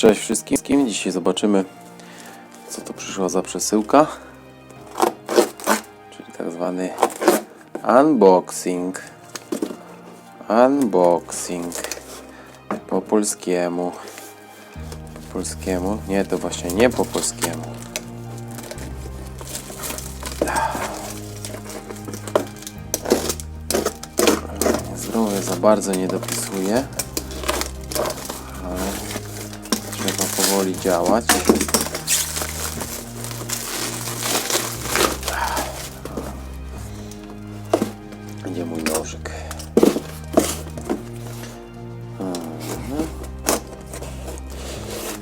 Cześć wszystkim. Dzisiaj zobaczymy, co to przyszła za przesyłka. Czyli tak zwany unboxing. Unboxing. Po polskiemu. Po polskiemu. Nie, to właśnie nie po polskiemu. Zdrowie za bardzo nie dopisuje. Powoli działać. Gdzie mój nożyk? Mhm.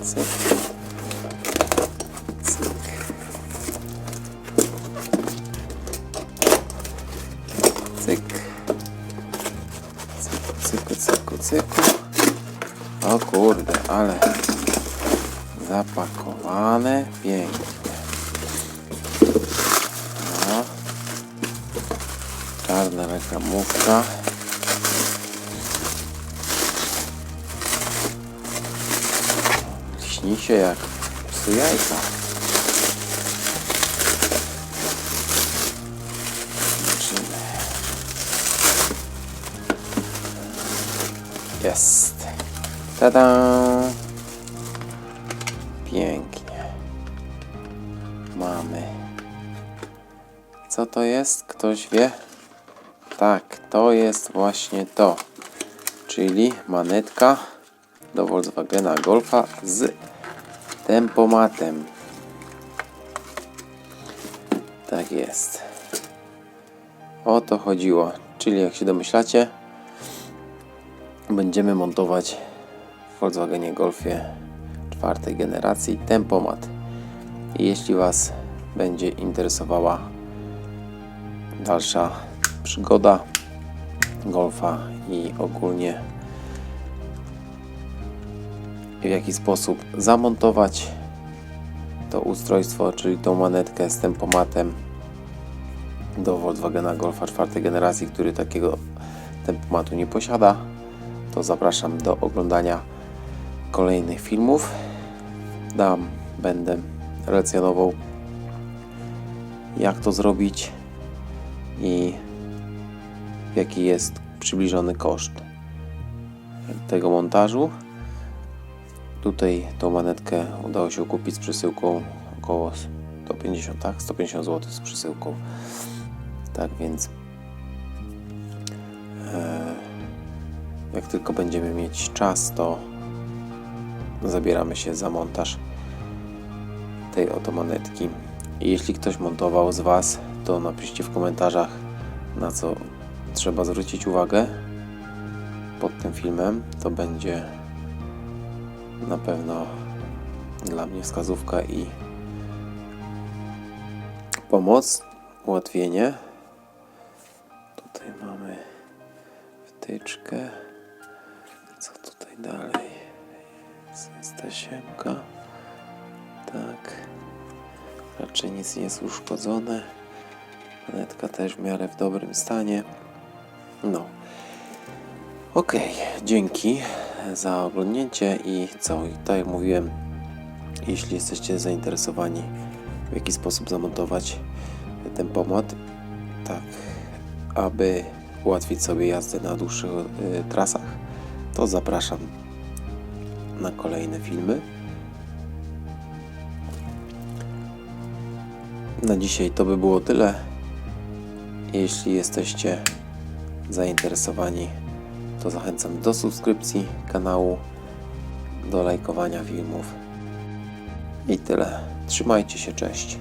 Cyk. Cyk. Cyk. Cyku. O kurde, ale zapakowane pięknie. No. Czarna reklamówka. Śni się jak psu jajka. Jest. Tada! Pięknie. Mamy. Co to jest? Ktoś wie? Tak, to jest właśnie to. Czyli manetka do Volkswagena Golfa z tempomatem. Tak jest. O to chodziło. Czyli jak się domyślacie, będziemy montować w Volkswagenie Golfie czwartej generacji tempomat. Jeśli Was będzie interesowała dalsza przygoda Golfa i ogólnie w jaki sposób zamontować to ustrojstwo, czyli tą manetkę z tempomatem do Volkswagena Golfa czwartej generacji, który takiego tempomatu nie posiada, to zapraszam do oglądania kolejnych filmów. Dam, będę relacjonował jak to zrobić i jaki jest przybliżony koszt tego montażu. Tutaj tą manetkę udało się kupić z przesyłką około 150, tak? 150 zł z przesyłką. Tak więc e, jak tylko będziemy mieć czas, to zabieramy się za montaż tej oto manetki. Jeśli ktoś montował z Was, to napiszcie w komentarzach, na co trzeba zwrócić uwagę pod tym filmem. To będzie na pewno dla mnie wskazówka i pomoc, ułatwienie. Tutaj mamy wtyczkę. Co tutaj dalej? Jest ta siemka. Tak. Raczej nic nie jest uszkodzone. Monetka też w miarę w dobrym stanie. No. Ok, dzięki za oglądnięcie i co, I tak jak mówiłem, jeśli jesteście zainteresowani w jaki sposób zamontować ten pomad, tak aby ułatwić sobie jazdę na dłuższych y, trasach, to zapraszam na kolejne filmy. Na dzisiaj to by było tyle. Jeśli jesteście zainteresowani, to zachęcam do subskrypcji kanału, do lajkowania filmów. I tyle. Trzymajcie się, cześć.